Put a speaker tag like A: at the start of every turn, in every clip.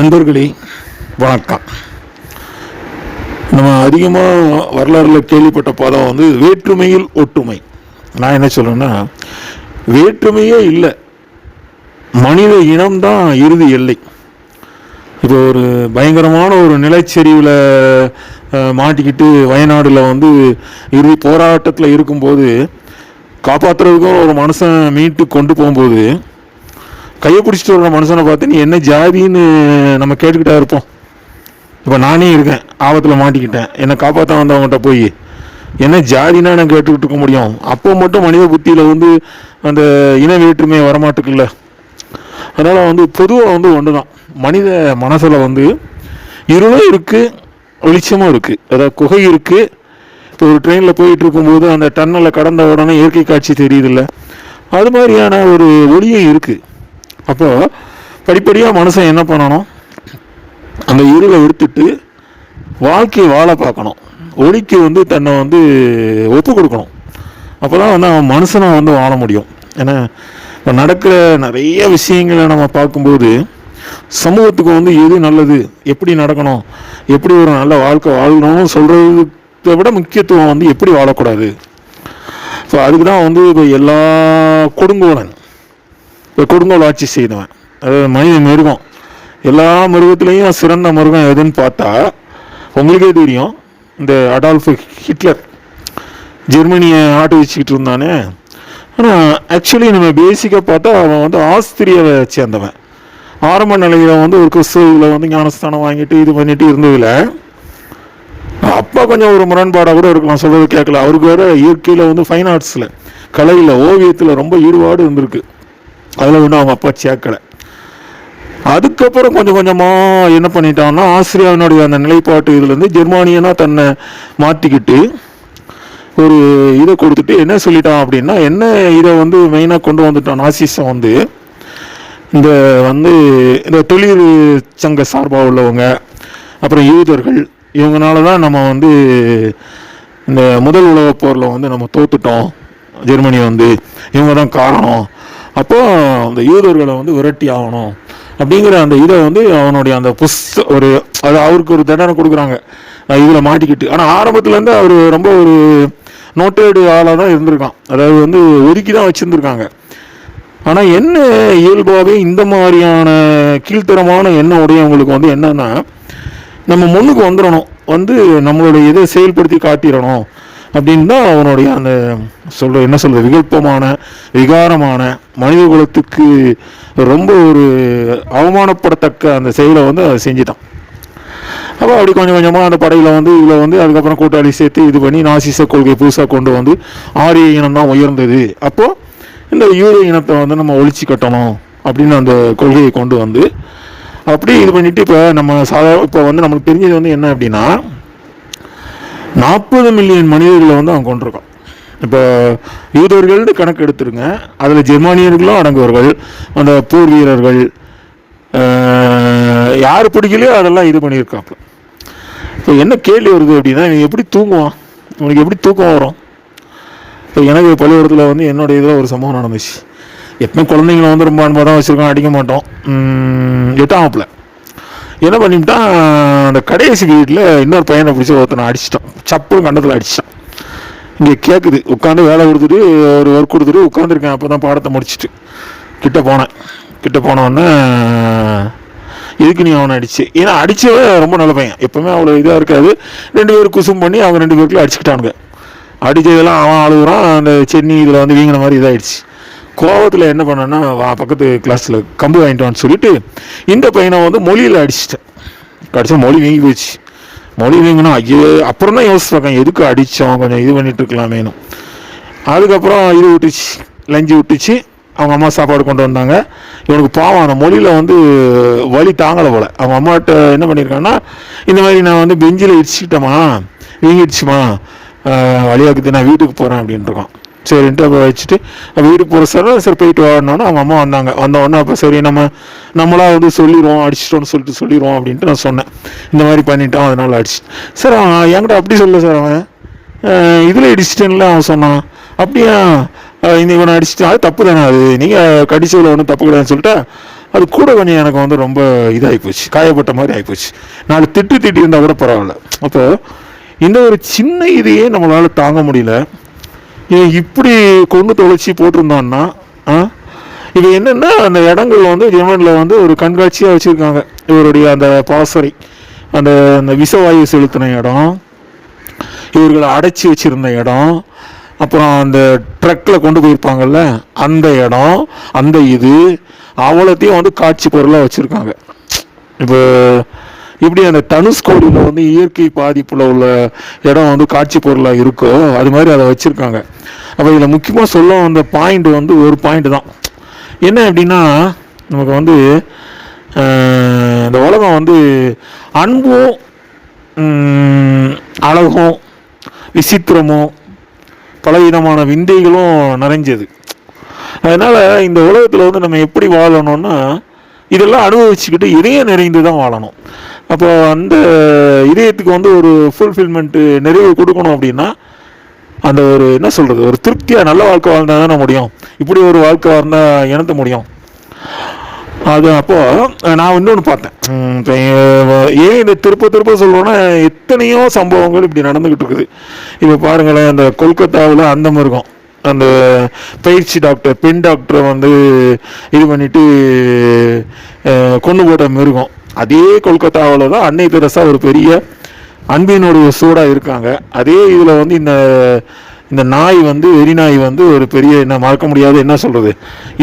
A: நண்பர்களே வணக்கம். நம்ம அதிகமாக வரலாறில் கேள்விப்பட்ட பதம் வந்து வேற்றுமையில் ஒற்றுமை. நான் என்ன சொல்கிறேன்னா வேற்றுமையே இல்லை. மனித இனம்தான் இறுதி எல்லை. இப்போ ஒரு பயங்கரமான ஒரு நிலச்சரிவில் மாட்டிக்கிட்டு வயநாடில் வந்து இறுதி போராட்டத்தில் இருக்கும்போது காப்பாற்றுறதுக்கும் ஒரு மனுஷன் மீட்டு கொண்டு போகும்போது கையை பிடிச்சிட்டு வர்ற மனுஷனை பார்த்து நீ என்ன ஜாதின்னு நம்ம கேட்டுக்கிட்டா இருப்போம். இப்போ நானே இருக்கேன் ஆபத்தில் மாட்டிக்கிட்டேன். என்னை காப்பாற்ற வந்தவங்ககிட்ட போய் என்ன ஜாதினா நான் கேட்டுக்கிட்டு இருக்க முடியும்? அப்போ மட்டும் மனித புத்தியில் வந்து அந்த இன வேற்றுமையை வரமாட்டுக்குல்ல அதனால் வந்து பொதுவாக வந்து ஒன்று தான் மனித மனசில் வந்து இருளும் இருக்குது வெளிச்சமும் இருக்குது அதாவது குகை இருக்குது இப்போ ஒரு ட்ரெயினில் போயிட்டு இருக்கும்போது அந்த டன்னலை கடந்த உடனே இயற்கை காட்சி தெரியுதில்ல. அது மாதிரியான ஒரு ஒளியும் இருக்குது அப்போ படிப்படியாக மனுஷன் என்ன பண்ணணும்? அந்த இருளை எடுத்துட்டு வாழ்க்கையை வாழ பார்க்கணும். ஒளிக்கு வந்து தன்னை வந்து ஒப்பு கொடுக்கணும். அப்போ தான் வந்து அவன் மனுஷனாக வந்து வாழ முடியும். ஏன்னா இப்போ நடக்கிற நிறைய விஷயங்களை நம்ம பார்க்கும்போது சமூகத்துக்கு வந்து எது நல்லது எப்படி நடக்கணும் எப்படி ஒரு நல்ல வாழ்க்கை வாழணும்னு சொல்கிறத விட முக்கியத்துவம் வந்து எப்படி வாழக்கூடாது? ஸோ அதுக்கு தான் வந்து இப்போ எல்லா கொடுங்கோலன் கொடுங்கோல் ஆட்சி செய்தவன். அதாவது மனித மிருகம். எல்லா மிருகத்துலேயும் சிறந்த மிருகம் எதுன்னு பார்த்தா உங்களுக்கே தெரியும் இந்த அடால்ஃப் ஹிட்லர். ஜெர்மனியை ஆட்டு வச்சுக்கிட்டு இருந்தானே. ஆனால் ஆக்சுவலி நம்ம பேசிக்காக பார்த்தா அவன் வந்து ஆஸ்திரியாவை சேர்ந்தவன். ஆரம்ப நிலையில் வந்து ஒரு கிறிஸ்துவில் வந்து ஞானஸ்தானம் வாங்கிட்டு இது பண்ணிட்டு இருந்ததில். அப்பா கொஞ்சம் ஒரு முரண்பாடாக கூட இருக்கலாம் சொல்கிறது கேட்கல. அவருக்கு வேறு இயற்கையில் வந்து ஃபைன் ஆர்ட்ஸில் கலையில் ஓவியத்தில் ரொம்ப ஈடுபாடு இருந்திருக்கு. அதில் ஒன்றும் அவங்க அப்பா சேர்க்கலை. அதுக்கப்புறம் கொஞ்சம் கொஞ்சமாக என்ன பண்ணிட்டான்னா ஆஸ்திரியாவினுடைய அந்த நிலைப்பாட்டு இதுலேருந்து ஜெர்மானியனாக தன்னை மாற்றிக்கிட்டு ஒரு இதை கொடுத்துட்டு என்ன சொல்லிட்டான் அப்படின்னா என்ன இதை வந்து மெயினாக கொண்டு வந்துட்டான் நாசிசம் வந்து இந்த வந்து இந்த தொழில் சங்க சார்பாக உள்ளவங்க அப்புறம் யூதர்கள் இவங்கனால தான் நம்ம வந்து இந்த முதல் உலகப் போரில் வந்து நம்ம தோத்துட்டோம் ஜெர்மனி வந்து. இவங்க தான் காரணம். அப்போ அந்த யூதர்களை வந்து விரட்டி ஆகணும் அப்படிங்கிற அந்த இதை வந்து அவனுடைய அந்த புஸ் ஒரு அது அவருக்கு ஒரு தண்டனை கொடுக்குறாங்க. இதில் மாட்டிக்கிட்டு. ஆனால் ஆரம்பத்துலேருந்து அவர் ரொம்ப ஒரு நோட்டேடு ஆளாக தான் இருந்திருக்கான். அதாவது வந்து ஒதுக்கி தான் வச்சுருந்துருக்காங்க. ஆனால் என்ன இயல்பாகவே இந்த மாதிரியான கீழ்த்தரமான எண்ணம் உடையவங்களுக்கு வந்து என்னென்னா நம்ம முன்னுக்கு வந்துடணும். வந்து நம்மளுடைய இதை செயல்படுத்தி காட்டிடணும். அப்படின்னு தான் அவனுடைய அந்த சொல்ற என்ன சொல்றது விகல்பமான விகாரமான மனித குலத்துக்கு ரொம்ப ஒரு அவமானப்படத்தக்க அந்த செயலை வந்து அதை செஞ்சுட்டான். அப்போ அப்படி கொஞ்சம் கொஞ்சமாக அந்த படையில் வந்து இதில் வந்து அதுக்கப்புறம் கூட்டாளி சேர்த்து இது பண்ணி நாசிச கொள்கை புதுசாக கொண்டு வந்து ஆரிய இனம் தான் உயர்ந்தது. அப்போது இந்த யூரிய இனத்தை வந்து நம்ம ஒழிச்சு கட்டணும் அப்படின்னு அந்த கொள்கையை கொண்டு வந்து அப்படி இது பண்ணிட்டு இப்போ நம்ம சாதாரண இப்போ வந்து நமக்கு தெரிஞ்சது வந்து என்ன அப்படின்னா நாற்பது மில்லியன் மனிதர்களை வந்து அவன் கொண்டிருக்கான் இப்போ யூதர்கள்னு கணக்கு எடுத்துருங்க. அதில் ஜெர்மானியர்களும் அடங்குவார்கள். அந்த போர் வீரர்கள் யார் பிடிக்கலையோ அதெல்லாம் இது பண்ணியிருக்காப்புல. இப்போ என்ன கேள்வி வருது அப்படின்னா இவன் எப்படி தூங்குவான்? உனக்கு எப்படி தூக்கம் வரும்? இப்போ எனக்கு பள்ளிக்கூடத்தில் வந்து என்னுடைய இதில் ஒரு சம்பவம் நடந்துச்சு. எப்பவுமே குழந்தைங்கள வந்து ரொம்ப அன்பாக தான் வச்சுருக்கோம் அடிக்க மாட்டோம். எட்டாம் எட்டாமப்பில் என்ன பண்ணிவிட்டான் அந்த கடைசி வீட்டில் இன்னொரு பையனை பிடிச்சி ஒருத்தனை அடிச்சிட்டான். சப்புன்னு கண்டத்தில் அடிச்சிட்டான். இங்கே கேட்குது உட்காந்து வேலை கொடுத்துட்டு ஒரு ஒர்க் கொடுத்துட்டு உட்காந்துருக்கேன் அப்போ தான் பாடத்தை முடிச்சிட்டு. கிட்ட போனேன். கிட்ட போனவொடனே எதுக்கு நீ அவனை அடிச்சு? ஏன்னா அடிச்சவே ரொம்ப நல்ல பையன். எப்பவுமே அவ்வளோ இதாக இருக்காது. ரெண்டு பேரும் குசும் பண்ணி அவங்க ரெண்டு பேருக்குள்ள அடிச்சுக்கிட்டானுங்க. அடித்ததெல்லாம் அவன் அழுகுறான். அந்த சென்னி இதில் வந்து வீங்கின மாதிரி இதாகிடுச்சு கோவத்தில் என்ன பண்ணேன்னா பக்கத்து கிளாஸில் கம்பு வாங்கிட்டு வான்னு சொல்லிட்டு இந்த பையனை வந்து மொழியில் அடிச்சிட்டேன். கடைசியாக மொழி வீங்கி போச்சு. மொழி வீங்கினா ஐயோ அப்புறம் தான் யோசிச்சு பார்க்கேன் எதுக்கு அடித்தோம் கொஞ்சம் இது பண்ணிட்டு இருக்கலாமேனும் அதுக்கப்புறம் இது விட்டுச்சு லஞ்சு விட்டுச்சு அவங்க அம்மா சாப்பாடு கொண்டு வந்தாங்க. இவனுக்கு பாவம் அந்த மொழியில் வந்து வழி தாங்கலை போல். அவங்க அம்மாட்ட என்ன பண்ணியிருக்காங்கன்னா இந்த மாதிரி நான் வந்து பெஞ்சில் இடிச்சுக்கிட்டேம்மா வீங்கிடுச்சுமா வழியாக்குது நான் வீட்டுக்கு போகிறேன் அப்படின்ட்டுருக்கான் சரின்ட்டு அப்போ வச்சுட்டு அப்போ வீட்டுக்கு போகிற சார் சரி போயிட்டு வாடனோன்னு அவங்க அம்மா வந்தாங்க. வந்த உடனே அப்போ சரி நம்ம நம்மளா வந்து சொல்லிடுவோம் அடிச்சிட்டோம்னு சொல்லிட்டு சொல்லிடுவோம் அப்படின்ட்டு நான் சொன்னேன். இந்த மாதிரி பண்ணிட்டான் அதனால் அடிச்சு சார் அவன் என்கிட்ட அப்படி சொல்ல சார் அவன். இதில் அடிச்சிட்டேன்ல அவன் சொன்னான். அப்படியா? இந்த இவனை அடிச்சிட்டான். அது தப்பு தானே அது? நீங்கள் கடிச்சதில் ஒன்றும் தப்பு கிடையாதுன்னு சொல்லிட்டு அது கூட கொஞ்சம் எனக்கு வந்து ரொம்ப இதாகி போச்சு. காயப்பட்ட மாதிரி ஆகிப்போச்சு நாலு திட்டு திட்டி இருந்தால் கூட பரவாயில்ல. அப்போ இந்த ஒரு சின்ன இதையே நம்மளால் தாங்க முடியல. இவன் இப்படி கொண்டு தொலைச்சி போட்டிருந்தான்னா ஆ? இது என்னென்னா அந்த இடங்கள் வந்து ஜெர்மனியில் வந்து ஒரு கண்காட்சியாக வச்சுருக்காங்க. இவருடைய அந்த பாசறை அந்த அந்த விஷவாயு செலுத்தின இடம் இவர்களை அடைச்சி வச்சிருந்த இடம் அப்புறம் அந்த ட்ரக்கில் கொண்டு போயிருப்பாங்கல்ல அந்த இடம் அந்த இது அவ்வளோத்தையும் வந்து காட்சி பொருளாக வச்சுருக்காங்க. இப்போ இப்படி அந்த தனுஷ்கோடியில் வந்து இயற்கை பாதிப்பில் உள்ள இடம் வந்து காட்சி பொருளாக இருக்கோ அது மாதிரி அதை வச்சுருக்காங்க. அப்போ இதில் முக்கியமாக சொல்ல வந்த பாயிண்ட் வந்து ஒரு பாயிண்ட் தான். என்ன அப்படின்னா நமக்கு வந்து இந்த உலகம் வந்து அன்பும் அழகும் விசித்திரமும் பலவிதமான விந்தைகளும் நிறைஞ்சது. அதனால் இந்த உலகத்தில் வந்து நம்ம எப்படி வாழணும்னா இதெல்லாம் அனுபவிச்சுக்கிட்டு இதயம் நிறைந்து தான் வாழணும். அப்போ அந்த இதயத்துக்கு வந்து ஒரு ஃபுல்ஃபில்மெண்ட்டு நிறைவு கொடுக்கணும் அப்படின்னா அந்த ஒரு என்ன சொல்கிறது ஒரு திருப்தியாக நல்ல வாழ்க்கை வாழ்ந்தால் தானே முடியும். இப்படி ஒரு வாழ்க்கை வாழ்ந்தால் இணத்த முடியும். அது அப்போது நான் இன்னொன்று பார்த்தேன். ஏன் இந்த திருப்ப திருப்ப சொல்கிறோன்னா எத்தனையோ சம்பவங்கள் இப்படி நடந்துக்கிட்டு இருக்குது. இப்போ பாருங்களேன் அந்த கொல்கத்தாவில் அந்த மிருகம். அந்த பயிற்சி டாக்டர் பெண் டாக்டரை வந்து இது பண்ணிட்டு கொண்டு போட்ட மிருகம். அதே கொல்கத்தாவில் தான் அன்னை தெரசா ஒரு பெரிய அன்பினுடைய சூடாக இருக்காங்க. அதே இதில் வந்து இந்த இந்த நாய் வந்து வெறி நாய் வந்து ஒரு பெரிய என்ன மறக்க முடியாது என்ன சொல்கிறது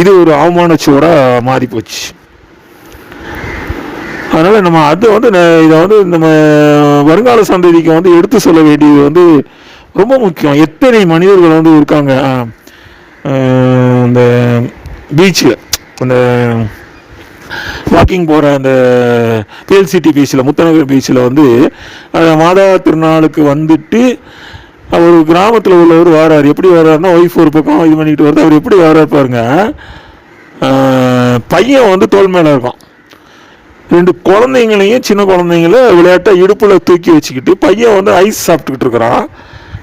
A: இது ஒரு அவமான சூடாக மாறி போச்சு. அதனால் நம்ம அது வந்து இதை வந்து நம்ம வருங்கால சந்ததிக்கு வந்து எடுத்து சொல்ல வேண்டியது வந்து ரொம்ப முக்கியம். எத்தனை மனிதர்கள் வந்து இருக்காங்க? இந்த பீச்சில் அந்த வாக்கிங் போகிற அந்த பேல் சிட்டி பீச்சில் முத்தநகர் பீச்சில் வந்து மாதா திருநாளுக்கு வந்துட்டு அவர் கிராமத்தில் உள்ளவர் வராரு. எப்படி வர்றாருன்னா ஒய்ஃப் ஒரு பக்கம் இது பண்ணிட்டு வருது. அவர் எப்படி வர்றாரு பாருங்க. பையன் வந்து தோல் மேலே இருக்கான். ரெண்டு குழந்தைங்களையும் சின்ன குழந்தைங்கள விளையாட்டை இடுப்பில் தூக்கி வச்சுக்கிட்டு பையன் வந்து ஐஸ் சாப்பிட்டுக்கிட்டு இருக்கிறான்.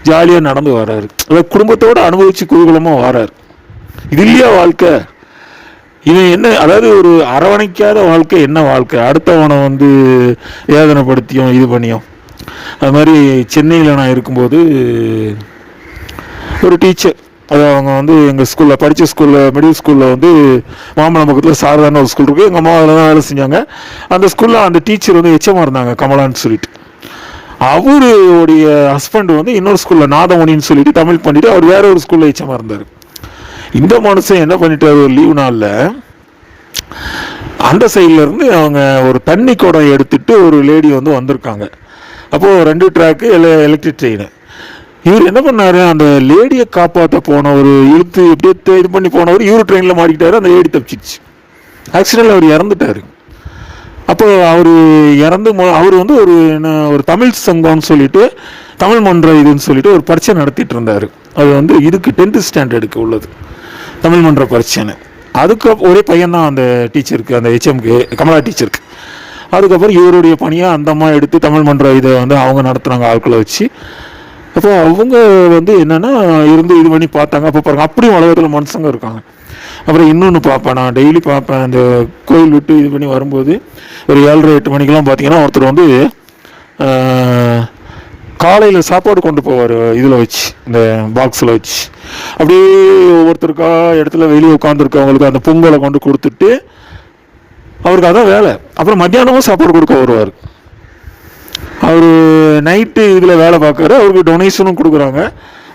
A: ஜாலியாக நடந்து வராரு அதாவது குடும்பத்தோடு அனுபவிச்சு குதூகலமாக வராரு இது இல்லையா வாழ்க்கை? இவன் என்ன அதாவது ஒரு அரவணைக்காத வாழ்க்கை என்ன வாழ்க்கை? அடுத்தவனை வந்து வேதனைப்படுத்தியும் இது பண்ணியும். அது மாதிரி சென்னையில் நான் இருக்கும்போது ஒரு டீச்சர் அது அவங்க வந்து எங்கள் ஸ்கூலில் படித்த ஸ்கூலில் மிடில் ஸ்கூலில் வந்து மாம்பழம் பக்கத்தில் சாரதான ஒரு ஸ்கூல் இருக்குது எங்கள் அம்மா அதில் தான் வேலை செஞ்சாங்க. அந்த ஸ்கூலில் அந்த டீச்சர் வந்து எச்சமாக இருந்தாங்க கமலான்னு சொல்லிட்டு. அவருடைய ஹஸ்பண்ட் வந்து இன்னொரு ஸ்கூலில் நாதமணின்னு சொல்லிட்டு தமிழ் பண்ணிட்டு அவர் வேற ஒரு ஸ்கூலில் எச்சமாக இருந்தார் இந்த மனுஷன் என்ன பண்ணிட்டார்? ஒரு லீவு நாளில் அந்த சைட்லேருந்து அவங்க ஒரு தண்ணி குடம் எடுத்துட்டு ஒரு லேடி வந்து வந்திருக்காங்க. அப்போது ரெண்டு ட்ராக்கு எல எலக்ட்ரிக் ட்ரெயின் இவர் என்ன பண்ணார்? அந்த லேடியை காப்பாற்ற போனவர் இழுத்து எப்படியோ இது பண்ணி போனவர் இவர் ட்ரெயினில் மாட்டிக்கிட்டாரு அந்த லேடி தப்பிச்சிச்சு ஆக்சிடென்ட்ல அவர் இறந்துட்டாரு. அப்போ அவர் இறந்து அவர் வந்து ஒரு என்ன ஒரு தமிழ் சங்கம்னு சொல்லிட்டு தமிழ் மன்ற இதுன்னு சொல்லிட்டு ஒரு பரீட்சை நடத்திட்டு இருந்தார் அது வந்து இதுக்கு டென்த்து ஸ்டாண்டர்டுக்கு உள்ளது. தமிழ் மன்ற பரீட்சைன்னு. அதுக்கு ஒரே பையன் தான் அந்த டீச்சருக்கு அந்த ஹெச்எம்க்கு கமலா டீச்சருக்கு அதுக்கப்புறம் இவருடைய பணியாக அந்த அம்மா எடுத்து தமிழ் மன்ற இதை வந்து அவங்க நடத்துனாங்க ஆட்களை வச்சு. அப்போ அவங்க வந்து என்னென்னா இருந்து இது பண்ணி பார்த்தாங்க. அப்போ பாருங்க அப்படியும் உலகத்தில் மனுஷங்க இருக்காங்க. அப்புறம் இன்னொன்று பார்ப்பேன் நான். டெய்லி பார்ப்பேன். அந்த கோயில் விட்டு இது பண்ணி வரும்போது ஒரு ஏழரை எட்டு மணிக்கெலாம் பார்த்தீங்கன்னா ஒருத்தர் வந்து காலையில் சாப்பாடு கொண்டு போவார். இதில் வச்சு இந்த பாக்ஸில் வச்சு. அப்படியே ஒவ்வொருத்தருக்கா இடத்துல வெளியே உட்காந்துருக்கவங்களுக்கு அந்த பொங்கலை கொண்டு கொடுத்துட்டு அவருக்கு அதான் வேலை. அப்புறம் மத்தியானமும் சாப்பாடு கொடுக்க வருவார். அவர் நைட்டு இதில் வேலை பார்க்குறாரு. அவருக்கு டொனேஷனும் கொடுக்குறாங்க.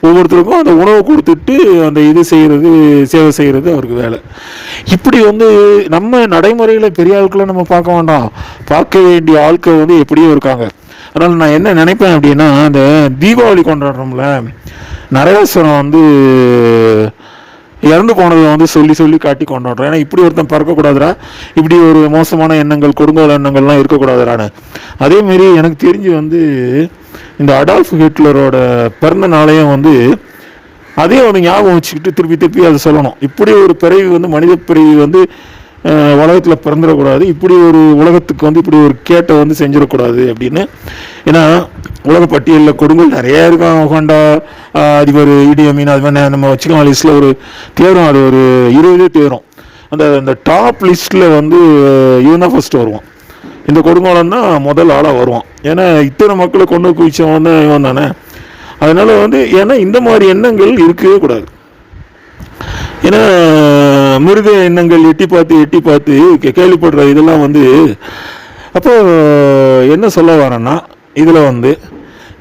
A: ஒவ்வொருத்தருக்கும் அந்த உணவு கொடுத்துட்டு அந்த இது செய்கிறது சேவை செய்கிறது அவருக்கு வேலை. இப்படி வந்து நம்ம நடைமுறையில் பெரிய ஆட்களை நம்ம பார்க்க வேண்டாம். பார்க்க வேண்டிய ஆட்கள் வந்து எப்படியோ இருக்காங்க. அதனால் நான் என்ன நினைப்பேன் அப்படின்னா அந்த தீபாவளி கொண்டாடுறோம்ல நரகாசுரம் வந்து இறந்து போனதை வந்து சொல்லி சொல்லி காட்டி கொண்டாடுறோம். ஏன்னா இப்படி ஒருத்தன் பறக்கக்கூடாதுரா இப்படி ஒரு மோசமான எண்ணங்கள் கொடுங்கோல் எண்ணங்கள்லாம் இருக்கக்கூடாதுடான்னு. அதேமாரி எனக்கு தெரிஞ்சு வந்து இந்த அடால்ஃப் ஹிட்லரோட பிறந்த நாளையும் வந்து அதையும் ஒரு ஞாபகம் வச்சுக்கிட்டு திருப்பி திருப்பி அதை சொல்லணும். இப்படி ஒரு பிறவி வந்து மனித பிறவி வந்து உலகத்தில் பிறந்துடக்கூடாது. இப்படி ஒரு உலகத்துக்கு வந்து இப்படி ஒரு கேட்டை வந்து செஞ்சிடக்கூடாது அப்படின்னு. ஏன்னா உலக பட்டியலில் கொடுங்கோல் நிறைய இருக்கும். உகாண்டா அதிபர் இடியமீன் அது மாதிரி நம்ம வச்சுக்கலாம். லிஸ்ட்டில் ஒரு தேரும். அது ஒரு இருபதே தேரும். அந்த அந்த டாப் லிஸ்ட்டில் வந்து இவன் தான் ஃபஸ்ட்டு வருவான். இந்த கொடுங்கோலன் தான் முதல் ஆளாக வருவான். ஏன்னா இத்தனை மக்களை கொண்டு குவிச்சவன் தான் இவன் தானே? அதனால் வந்து ஏன்னா இந்த மாதிரி எண்ணங்கள் இருக்கவே கூடாது. ஏன்னா மிருக எண்ணங்கள் எட்டி பார்த்து எட்டி பார்த்து கே- கேள்விப்படுற இதெல்லாம் வந்து அப்போ என்ன சொல்ல வரேன்னா இதில் வந்து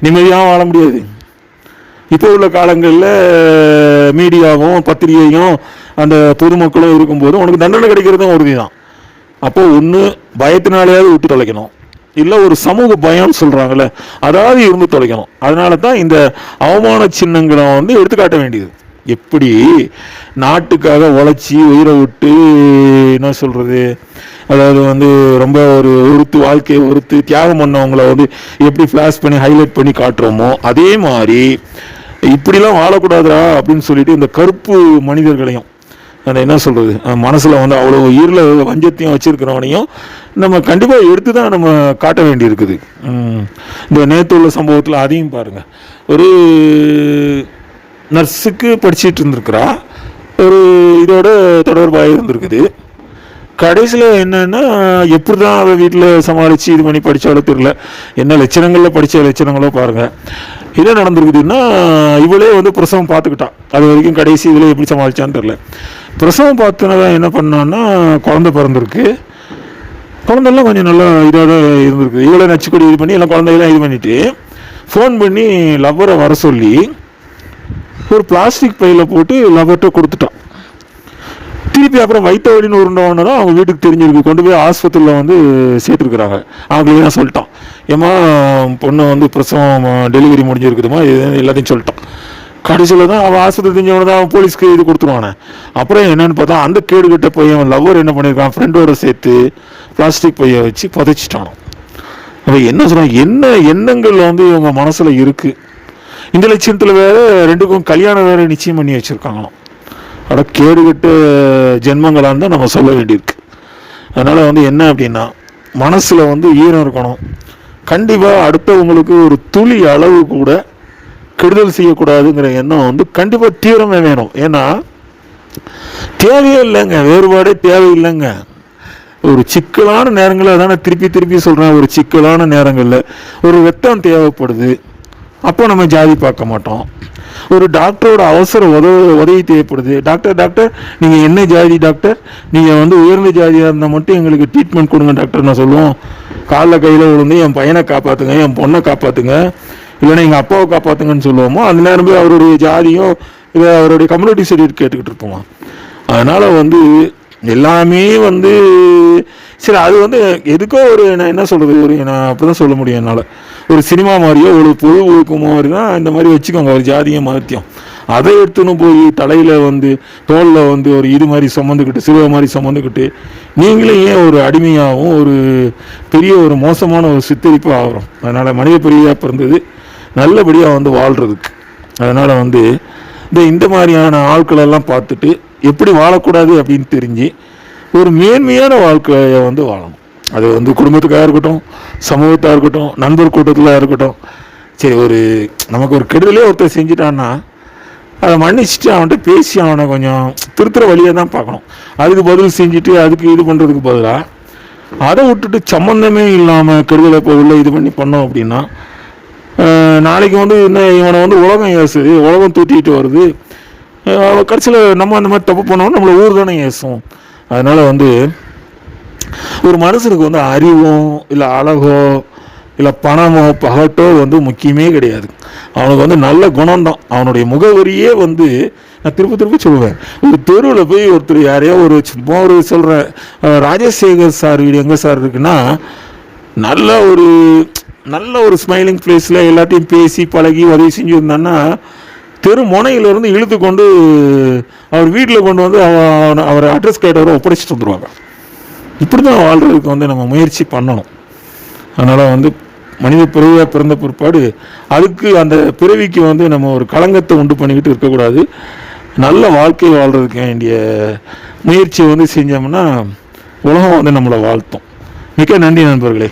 A: நிம்மதியாக வாழ முடியாது. இப்போ உள்ள காலங்களில் மீடியாவும் பத்திரிகையும் அந்த பொதுமக்களும் இருக்கும்போது உனக்கு தண்டனை கிடைக்கிறதும் உறுதி தான் அப்போ ஒன்று பயத்தினாலேயாவது விட்டு தொலைக்கணும். இல்லை ஒரு சமூக பயம்னு சொல்கிறாங்கல்ல அதாவது இருந்து தொலைக்கணும். அதனால தான் இந்த அவமான சின்னங்களை வந்து எடுத்துக்காட்ட வேண்டியது. எப்படி நாட்டுக்காக உழைச்சி உயிரை விட்டு என்ன சொல்கிறது அதாவது வந்து ரொம்ப ஒரு ஒருத்து வாழ்க்கையை ஒருத்து தியாகம் பண்ணவங்கள வந்து எப்படி ஃப்ளாஷ் பண்ணி ஹைலைட் பண்ணி காட்டுறோமோ அதே மாதிரி இப்படிலாம் வாழக்கூடாதா அப்படின்னு சொல்லிட்டு இந்த கருப்பு மனிதர்களையும் அந்த என்ன சொல்கிறது மனசில் வந்து அவ்வளோ ஈரில் வஞ்சத்தையும் வச்சுருக்கிறவனையும் நம்ம கண்டிப்பாக எடுத்து தான் நம்ம காட்ட வேண்டியிருக்குது. இருக்குது இந்த நேற்று உள்ள சம்பவத்தில் அதையும் பாருங்கள் ஒரு நர்ஸுக்கு படிச்சுட்டு இருந்திருக்கிறா. ஒரு இதோட தொடர்பாக இருந்திருக்குது. கடைசியில் என்னென்னா எப்படி தான் அவள் வீட்டில் சமாளித்து இது பண்ணி படித்தாலும் தெரியல. என்ன லட்சணங்களில் படித்த லட்சணங்களோ பாருங்கள் என்ன நடந்திருக்குதுன்னா இவளே வந்து பிரசவம் பார்த்துக்கிட்டான் அது வரைக்கும் கடைசி இதில் எப்படி சமாளித்தான்னு தெரில பிரசவம் பார்த்துனதான் என்ன பண்ணான்னா குழந்தை பிறந்திருக்கு. குழந்தெல்லாம் கொஞ்சம் நல்லா இதாக தான் இருந்திருக்கு இவ்வளோ நச்சுக்கொடி இது பண்ணி எல்லாம் குழந்தையெல்லாம் இது பண்ணிவிட்டு ஃபோன் பண்ணி லவ்வரை வர சொல்லி ஒரு பிளாஸ்டிக் பையில் போட்டு லவ்வர்கிட்ட கொடுத்துட்டான். திருப்பி அப்புறம் வைத்த வழின்னு உருண்டவொன்னு தான் அவங்க வீட்டுக்கு தெரிஞ்சிருக்கு. கொண்டு போய் ஆஸ்பத்திரியில் வந்து சேர்த்துருக்குறாங்க. அவங்களுக்கு நான் சொல்லிட்டான். ஏமா பொண்ணு வந்து பிரசவம் டெலிவரி முடிஞ்சிருக்குதுமா இது எல்லாத்தையும் சொல்லிட்டான். கடைசியில் தான் அவன் ஆஸ்பத்திரி தெரிஞ்சவன தான் அவன் போலீஸ்க்கு இது கொடுத்துருவானே. அப்புறம் என்னன்னு பார்த்தா அந்த கேடுகிட்ட போய் அவன் லவ்வர் என்ன பண்ணியிருக்கான் ஃப்ரெண்டோட சேர்த்து பிளாஸ்டிக் பையன் வச்சு புதைச்சிட்டானோ. அவன் என்ன சொல்கிறான் என்ன எண்ணங்கள் வந்து இவங்க மனசில் இருக்குது இந்த லட்சியத்தில் வேற ரெண்டுக்கும் கல்யாணம் வேறு நிச்சயம் பண்ணி வச்சிருக்காங்களாம். அட கேடுகட்ட ஜென்மங்களாக தான் நம்ம சொல்ல வேண்டியிருக்கு. அதனால் வந்து என்ன அப்படின்னா மனசில் வந்து ஈரம் இருக்கணும். கண்டிப்பாக அடுத்தவங்களுக்கு ஒரு துளி அளவு கூட கெடுதல் செய்யக்கூடாதுங்கிற எண்ணம் வந்து கண்டிப்பாக தீவிரமே வேணும். ஏன்னா தேவையே இல்லைங்க. வேறுபாடே தேவையில்லைங்க. ஒரு சிக்கலான நேரங்களில் தானே திருப்பி திருப்பி சொல்கிறேன் ஒரு சிக்கலான நேரங்களில் ஒரு வெத்தம் தேவைப்படுது. அப்போ நம்ம ஜாதி பார்க்க மாட்டோம். ஒரு டாக்டரோட அவசர உதவி உதவி தேவைப்படுது. டாக்டர் டாக்டர் நீங்கள் என்ன ஜாதி டாக்டர்? நீங்கள் வந்து உயர்ந்த ஜாதியாக இருந்தால் மட்டும் எங்களுக்கு ட்ரீட்மெண்ட் கொடுங்க டாக்டர் நான் சொல்லுவோம். காலில் கையில் விழுந்து என் பையனை காப்பாற்றுங்க என் பொண்ணை காப்பாற்றுங்க இல்லைன்னா எங்கள் அப்பாவை காப்பாற்றுங்கன்னு சொல்லுவோமோ அந்த நேரம் போய் அவருடைய ஜாதியும் இல்லை அவருடைய கம்யூனிட்டி சர்டிஃபிகேட் கேட்டுக்கிட்டு இருப்போம்? அதனால் வந்து எல்லாமே வந்து சரி அது வந்து எதுக்கோ ஒரு நான் என்ன சொல்கிறது ஒரு நான் அப்படி தான் சொல்ல முடியும் என்னால். ஒரு சினிமா மாதிரியோ ஒரு பொழுதுபோக்கு மாதிரி தான் இந்த மாதிரி வச்சுக்கோங்க ஒரு ஜாதிய மதத்தியம். அதை எடுத்துன்னு போய் தலையில் வந்து தோளில் வந்து ஒரு இது மாதிரி சுமந்துக்கிட்டு சிறுவை மாதிரி சுமந்துக்கிட்டு நீங்களே ஏன் ஒரு அடிமையாகவும் ஒரு பெரிய ஒரு மோசமான ஒரு சித்தரிப்பு ஆகிறோம்? அதனால் மனித பிரிவாக பிறந்தது நல்லபடியாக வந்து வாழ்கிறதுக்கு அதனால் வந்து இந்த இந்த மாதிரியான ஆட்களெல்லாம் பார்த்துட்டு எப்படி வாழக்கூடாது அப்படின்னு தெரிஞ்சு ஒரு மேன்மையான வாழ்க்கையை வந்து வாழணும். அது வந்து குடும்பத்துக்காக இருக்கட்டும் சமூகத்தாக இருக்கட்டும் நண்பர் கூட்டத்தில் இருக்கட்டும். சரி ஒரு நமக்கு ஒரு கெடுதலே ஒருத்தர் செஞ்சிட்டான்னா அதை மன்னிச்சுட்டு அவன்கிட்ட பேசி அவனை கொஞ்சம் திருத்துற வழியை தான் பார்க்கணும். அதுக்கு பதில் செஞ்சுட்டு அதுக்கு இது பண்ணுறதுக்கு பதிலாக அதை விட்டுட்டு சம்மந்தமே இல்லாமல் கெடுதலை இப்போ இது பண்ணி பண்ணோம் அப்படின்னா நாளைக்கு வந்து என்ன இவனை வந்து உலகம் ஏசுது உலகம் தூத்திட்டு வருது. கடைசியில் நம்ம அந்த மாதிரி தப்பு பண்ணோம்னா நம்மளை ஊர் தானே ஏசும். அதனால் வந்து ஒரு மனுஷனுக்கு வந்து அறிவோ இல்லை அழகோ இல்லை பணமோ பகட்டோ வந்து முக்கியமே கிடையாது. அவனுக்கு வந்து நல்ல குணம்தான். அவனுடைய முகவரியே வந்து நான் திரும்ப திரும்ப சொல்லுவேன். ஒரு தெருவில் போய் ஒருத்தர் யாரையோ ஒரு சும்மா ஒரு சொல்கிறேன் ராஜசேகர் சார் வீடு எங்கே சார் இருக்குன்னா நல்ல ஒரு நல்ல ஒரு ஸ்மைலிங் பிளேஸில் எல்லாத்தையும் பேசி பழகி உதவி செஞ்சுருந்தான்னா தெரு முனையிலிருந்து இழுத்து கொண்டு அவர் வீட்டில் கொண்டு வந்து அவ- அவர் அட்ரஸ் கேட்டவரை ஒப்படைச்சிட்டு வந்துடுவாங்க இப்படி தான் வாழ்கிறதுக்கு வந்து நம்ம முயற்சி பண்ணணும். அதனால் வந்து மனித பிறவியாக பிறந்த பிற்பாடு அதுக்கு அந்த பிறவிக்கு வந்து நம்ம ஒரு களங்கத்தை உண்டு பண்ணிக்கிட்டு இருக்கக்கூடாது. நல்ல வாழ்க்கை வாழ்கிறதுக்கு வேண்டிய முயற்சியை வந்து செஞ்சோம்னா உலகம் வந்து நம்மளை வாழ்த்தும். மிக்க நன்றி நண்பர்களே.